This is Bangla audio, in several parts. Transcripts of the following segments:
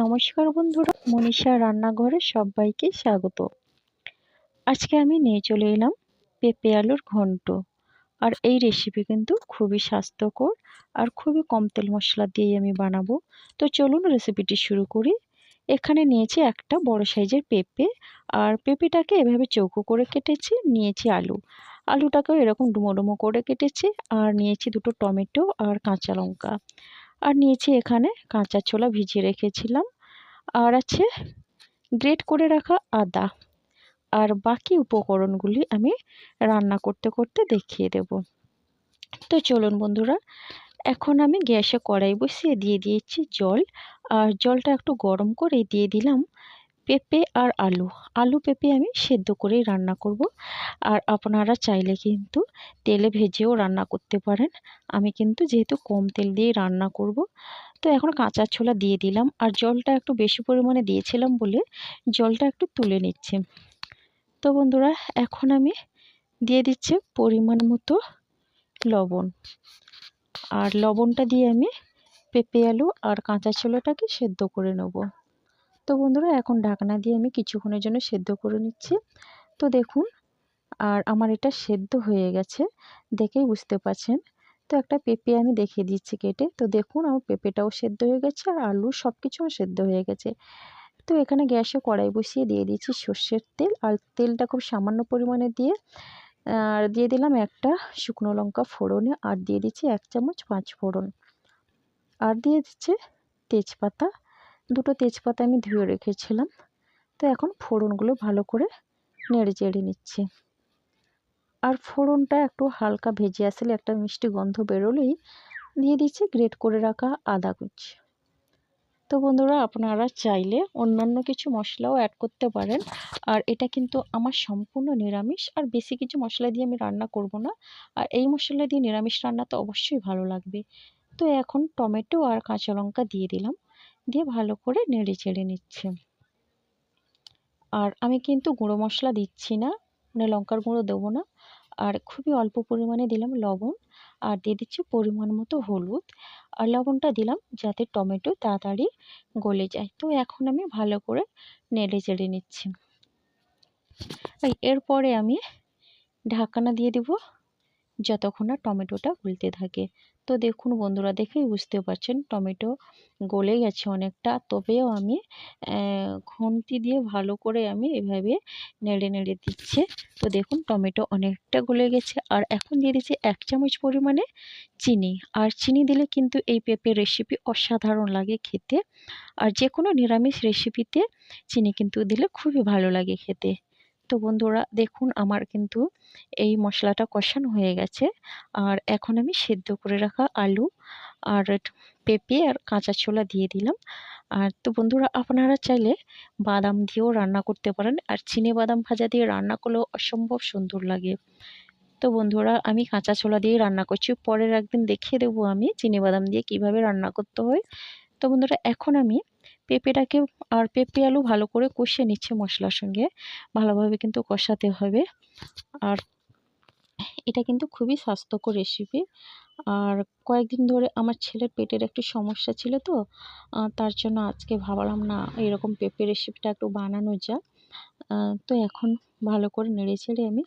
নমস্কার বন্ধুরা, মনীষা রান্নাঘরে সবাইকে স্বাগত। আজকে আমি নিয়ে চলে এলাম পেঁপে আলুর ঘন্ট। আর এই রেসিপি কিন্তু খুবই স্বাস্থ্যকর আর খুবই কম তেল মশলা দিয়েই আমি বানাবো। তো চলুন রেসিপিটি শুরু করি। এখানে নিয়েছি একটা বড় সাইজের পেঁপে আর পেঁপেটাকে এভাবে চৌকো করে কেটেছি, নিয়েছি আলু। আলুটাকেও এরকম ডুমো ডুমো করে কেটেছি আর নিয়েছি দুটো টমেটো আর কাঁচা লঙ্কা। আর নিয়েছি এখানে কাঁচা ছোলা ভিজিয়ে রেখেছিলাম। আর আছে গ্রেট করে রাখা আদা। আর বাকি উপকরণগুলি আমি রান্না করতে করতে দেখিয়ে দেব। তো চলুন বন্ধুরা, এখন আমি গ্যাসে কড়াই বসিয়ে দিয়ে দিয়েছি জল। আর জলটা একটু গরম করে দিয়ে দিলাম। পেঁপে আর আলু। আলু, পেঁপে আমি সেদ্ধ করেই রান্না করব। আর আপনারা চাইলে কিন্তু তেলে ভেজেও রান্না করতে পারেন। আমি কিন্তু যেহেতু কম তেল দিয়ে রান্না করব, তো এখন কাঁচা ছোলা দিয়ে দিলাম। আর জলটা একটু বেশি পরিমাণে দিয়েছিলাম বলে জলটা একটু তুলে নিচ্ছে। তো বন্ধুরা, এখন আমি দিয়ে দিচ্ছি পরিমাণ মতো লবণ। আর লবণটা দিয়ে আমি পেঁপে, আলু আর কাঁচা ছোলাটাকে সেদ্ধ করে নেব। তো বন্ধুরা, এখন ঢাকনা দিয়ে আমি কিছুক্ষণের জন্য সেদ্ধ করে নিচ্ছি। তো দেখুন, আর আমার এটা সেদ্ধ হয়ে গেছে, দেখেই বুঝতে পারছেন। তো একটা পেঁপে আমি দেখিয়ে দিচ্ছি কেটে। তো দেখুন, আমার পেঁপেটাও সেদ্ধ হয়ে গেছে, আর আলু সব কিছুও সেদ্ধ হয়ে গেছে। তো এখানে গ্যাসে কড়াই বসিয়ে দিয়ে দিচ্ছি সর্ষের তেল, আর তেলটা খুব সামান্য পরিমাণে দিয়ে, আর দিয়ে দিলাম একটা শুকনো লঙ্কা ফোড়নে, আর দিয়ে দিচ্ছি এক চামচ পাঁচ ফোড়ন। আর দিয়ে দিচ্ছে তেজপাতা দুটো তেজপাতা আমি ধুয়ে রেখেছিলাম। তো এখন ফোড়নগুলো ভালো করে নেড়ে চেড়ে নিচ্ছি। আর ফোড়নটা একটু হালকা ভেজে আসলে একটা মিষ্টি গন্ধ বেরোলেই দিয়ে দিচ্ছি গ্রেট করে রাখা আদা কুচি। তো বন্ধুরা, আপনারা চাইলে অন্যান্য কিছু মশলাও অ্যাড করতে পারেন। আর এটা কিন্তু আমার সম্পূর্ণ নিরামিষ। আর বেশি কিছু মশলা দিয়ে আমি রান্না করব না। আর এই মশলা দিয়ে নিরামিষ রান্না তো অবশ্যই ভালো লাগবে। তো এখন টমেটো আর কাঁচা লঙ্কা দিয়ে দিলাম। দিয়ে ভালো করে নেড়ে চেড়ে নিচ্ছে। আর আমি কিন্তু গুঁড়ো মশলা দিচ্ছি না মানে লঙ্কার গুঁড়ো দেবো না। আর খুবই অল্প পরিমাণে দিলাম লবণ, আর দিয়ে দিচ্ছি পরিমাণ মতো হলুদ। আর লবণটা দিলাম যাতে টমেটো তাড়াতাড়ি গলে যায়। তো এখন আমি ভালো করে নেড়ে চেড়ে নিচ্ছি। এরপরে আমি ঢাকনা দিয়ে দেব, যতক্ষণ না টমেটোটা গলতে থাকে। তো দেখুন বন্ধুরা, দেখেই বুঝতে পারছেন টমেটো গলে গেছে অনেকটা। তবেও আমি খুন্তি দিয়ে ভালো করে আমি এভাবে নেড়ে নেড়ে দিচ্ছে। তো দেখুন টমেটো অনেকটা গলে গেছে। আর এখন দিয়ে দিচ্ছি এক চামচ পরিমাণে চিনি। আর চিনি দিলে কিন্তু এই পেঁপের রেসিপি অসাধারণ লাগে খেতে। আর যে কোনো নিরামিষ রেসিপিতে চিনি কিন্তু দিলে খুবই ভালো লাগে খেতে। তো বন্ধুরা, দেখুন আমার কিন্তু এই মশলাটা কষানো হয়ে গেছে। আর এখন আমি সেদ্ধ করে রাখা আলু আর পেঁপে আর কাঁচা ছোলা দিয়ে দিলাম। আর তো বন্ধুরা, আপনারা চাইলে বাদাম দিয়েও রান্না করতে পারেন আর চিনে বাদাম ভাজা দিয়ে রান্না করলেও অসম্ভব সুন্দর লাগে। তো বন্ধুরা, আমি কাঁচা ছোলা দিয়ে রান্না করছি। পরের একদিন দেখিয়ে দেবো আমি চিনে বাদাম দিয়ে কীভাবে রান্না করতে হয়। তো বন্ধুরা, এখন আমি পেঁপেটাকে আর পেঁপে আলু ভালো করে কষিয়ে নিচ্ছে মশলার সঙ্গে। ভালোভাবে কিন্তু কষাতে হবে। আর এটা কিন্তু খুবই স্বাস্থ্যকর রেসিপি আর কয়েকদিন ধরে আমার ছেলের পেটের একটু সমস্যা ছিল তো তার জন্য আজকে ভাবলাম, না, এরকম পেঁপে রেসিপিটা একটু বানানো যাক। তো এখন ভালো করে নেড়ে ছেড়ে আমি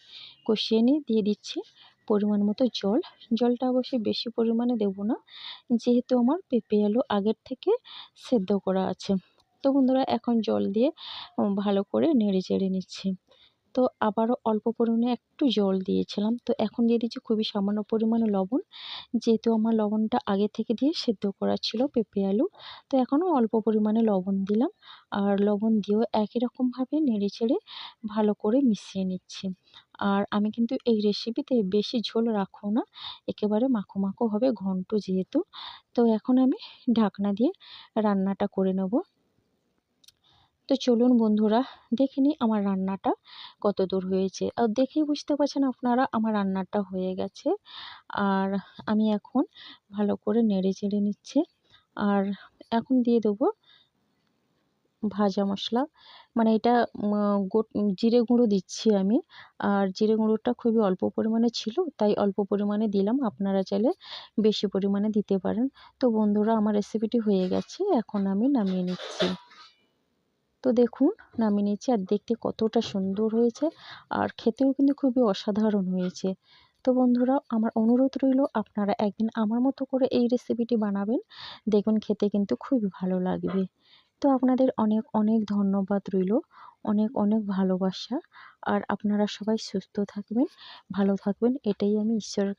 কষিয়ে নিয়ে দিয়ে দিচ্ছি। পরিমাণ মতো জল। জলটা অবশ্যই বেশি পরিমাণে দেবো না। যেহেতু আমার পেঁপে আলু আগের থেকে সেদ্ধ করা আছে। তো বন্ধুরা, এখন জল দিয়ে ভালো করে নেড়ে চেড়ে নিচ্ছি। তো আবারও অল্প পরিমাণে একটু জল দিয়েছিলাম। তো এখন দিয়ে দিচ্ছি খুবই সামান্য পরিমাণে লবণ। যেহেতু আমার লবণটা আগে থেকে দিয়ে সেদ্ধ করা ছিল পেঁপে আলু, তো এখনও অল্প পরিমাণে লবণ দিলাম। আর লবণ দিয়েও একই রকমভাবে নেড়ে চেড়ে ভালো করে মিশিয়ে নিচ্ছি। আর আমি কিন্তু এই রেসিপিতে বেশি ঝোল রাখব না। একেবারে মাখো মাখো হবে ঘন্ট যেহেতু। তো এখন আমি ঢাকনা দিয়ে রান্নাটা করে নেব। তো চলুন বন্ধুরা, দেখে নিই আমার রান্নাটা কত দূর হয়েছে। আর দেখেই বুঝতে পারছেন আপনারা আমার রান্নাটা হয়ে গেছে। আর আমি এখন ভালো করে নেড়ে চেড়ে নিচ্ছে। আর এখন দিয়ে দেবো ভাজা মশলা। মানে এটা জিরে গুঁড়ো দিচ্ছি আমি। আর জিরে গুঁড়োটা খুবই অল্প পরিমাণে ছিল, তাই অল্প পরিমাণে দিলাম। আপনারা চাইলে বেশি পরিমাণে দিতে পারেন। তো বন্ধুরা, আমার রেসিপিটি হয়ে গেছে। এখন আমি নামিয়ে নিচ্ছি। তো দেখুন, নামিয়ে নিচ্ছি আর দেখতে কতটা সুন্দর হয়েছে। আর খেতেও কিন্তু খুবই অসাধারণ হয়েছে। তো বন্ধুরা, আমার অনুরোধ রইল, আপনারা একদিন আমার মতো করে এই রেসিপিটি বানাবেন। দেখুন খেতে কিন্তু খুবই ভালো লাগবে। তো আপনাদের অনেক অনেক ধন্যবাদ রইল। অনেক অনেক ভালোবাসা। আর আপনারা সবাই সুস্থ থাকবেন, ভালো থাকবেন। এটাই আমি ঈশ্বরের